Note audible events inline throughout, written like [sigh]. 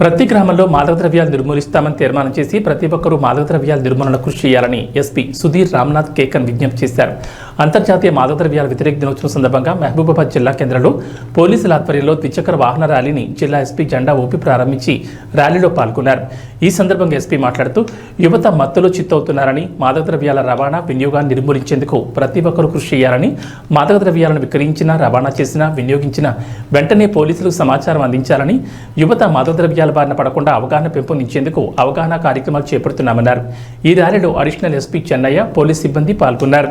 ప్రతి గ్రామంలో మాదక ద్రవ్యాలు నిర్మూలిస్తామని తీర్మానం చేసి ప్రతి ఒక్కరూ మాదక ద్రవ్యాల నిర్మూలన కృషి చేయాలని ఎస్పీ సుధీర్ రామ్నాథ్ కేకన్ విజ్ఞప్తి చేశారు. అంతర్జాతీయ మాదకద్రవ్యాల వ్యతిరేక దినోత్సవం సందర్భంగా మహబూబాబాద్ జిల్లా కేంద్రంలో పోలీసుల ఆధ్వర్యంలో ద్విచక్ర వాహన ర్యాలీని జిల్లా ఎస్పీ జెండా ఊపి ప్రారంభించి ర్యాలీలో పాల్గొన్నారు. ఈ సందర్భంగా ఎస్పీ మాట్లాడుతూ యువత మత్తులో చిత్తవుతున్నారని మాదకద్రవ్యాల రవాణా వినియోగాన్ని నిర్మూలించేందుకు ప్రతి ఒక్కరూ కృషి చేయాలని మాదకద్రవ్యాలను విక్రయించినా రవాణా చేసినా వినియోగించిన వెంటనే పోలీసులకు సమాచారం అందించాలని యువత మాదకద్రవ్యాల బారిన పడకుండా అవగాహన పెంపొందించేందుకు అవగాహన కార్యక్రమాలు చేపడుతున్నామన్నారు. ఈ ర్యాలీలో అడిషనల్ ఎస్పీ చెన్నయ్య పోలీస్ సిబ్బంది పాల్గొన్నారు.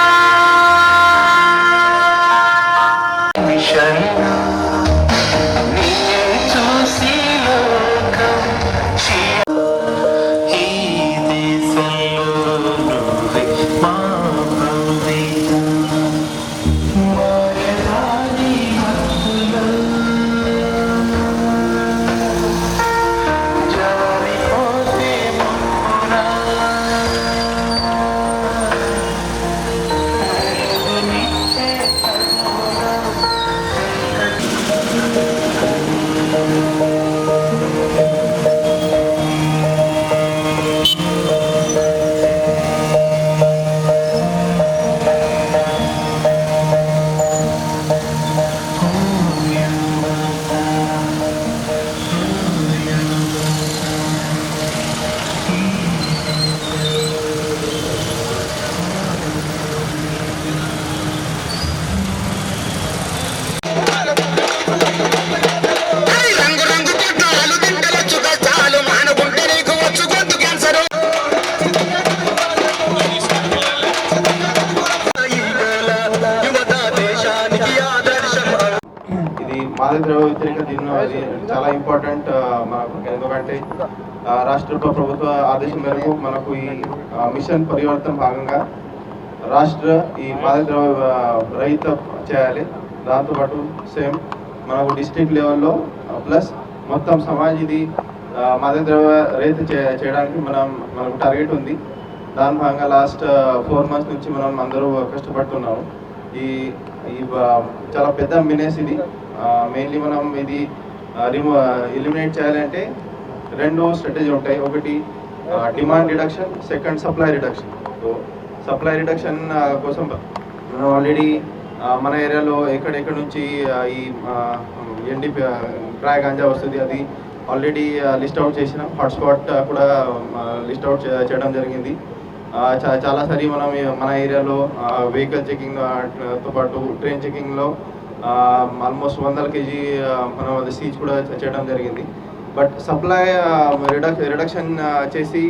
మాదక వ్యతిరేక దినం అది చాలా ఇంపార్టెంట్ మనకు ఎందుకంటే రాష్ట్ర ప్రభుత్వ ఆదేశం మేరకు మనకు ఈ మిషన్ పరివర్తన భాగంగా రాష్ట్ర ఈ మాదక ద్రవ్య రహిత చేయాలి. దాంతోపాటు సేమ్ మనకు డిస్ట్రిక్ట్ లెవెల్లో ప్లస్ మొత్తం సమాజ్ ఇది ఆ, మాదక ద్రవ్య చే- చేయడానికి మనం మనకు టార్గెట్ ఉంది. దాని భాగంగా లాస్ట్ ఫోర్ మంత్స్ నుంచి మనం అందరూ కష్టపడుతున్నాము. ఈ ఈ చాలా పెద్ద మినేస్ ఇది. మెయిన్లీ మనం ఇది రిమూ ఎలిమినేట్ చేయాలంటే రెండు స్ట్రాటజీ ఉంటాయి. ఒకటి demand reduction second supply reduction so supply reduction కోసం మనం ఆల్రెడీ మన ఏరియాలో ఎక్కడెక్కడ నుంచి ఈ ఎండి ట్రాయ్ గాంజా వస్తుంది అది ఆల్రెడీ లిస్ట్ అవుట్ చేసిన. హాట్స్పాట్ కూడా లిస్ట్ అవుట్ చేయడం జరిగింది. ఆ, చాలా మనం మన ఏరియాలో వెహికల్ చెకింగ్తో పాటు ట్రైన్ చెకింగ్లో ఆల్మోస్ట్ వందల కేజీ మనం అది సీజ్ కూడా చేయడం జరిగింది. బట్ సప్లై రిడక్ రిడక్షన్ చేసి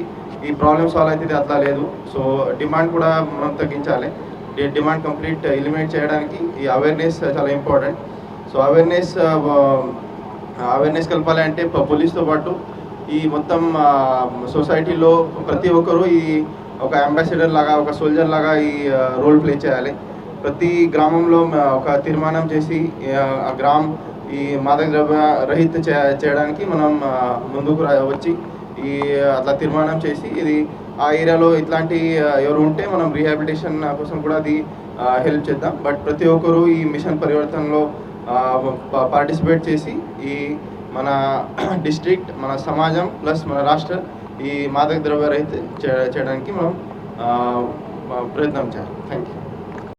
ఈ ప్రాబ్లమ్ సాల్వ్ అయితే అట్లా లేదు. సో డిమాండ్ కూడా మనం తగ్గించాలి. డిమాండ్ కంప్లీట్ ఎలిమినేట్ చేయడానికి ఈ అవేర్నెస్ చాలా ఇంపార్టెంట్ సో అవేర్నెస్ అవేర్నెస్ కలపాలి అంటే పోలీస్తో పాటు ఈ మొత్తం సొసైటీలో ప్రతి ఒక్కరూ ఈ ఒక అంబాసిడర్ లాగా ఒక సోల్జర్ లాగా ఈ రోల్ ప్లే చేయాలి. ప్రతి గ్రామంలో ఒక తీర్మానం చేసి ఆ, గ్రామం ఈ మాదక ద్రవ్య రహిత చేయడానికి మనం ముందుకు రా- వచ్చి ఈ అట్లా తీర్మానం చేసి ఇది ఆ ఏరియాలో ఇట్లాంటి ఎవరు ఉంటే మనం రీహాబిలిటేషన్ కోసం కూడా అది హెల్ప్ చేద్దాం. బట్ ప్రతి ఒక్కరూ ఈ మిషన్ పరివర్తనలో పార్టిసిపేట్ చేసి ఈ మన [clears throat] డిస్ట్రిక్ట్ మన సమాజం ప్లస్ మన రాష్ట్ర ఈ మాదక ద్రవ్య రహిత చేయడానికి మనం ప్రయత్నం చేయాలి. Thank you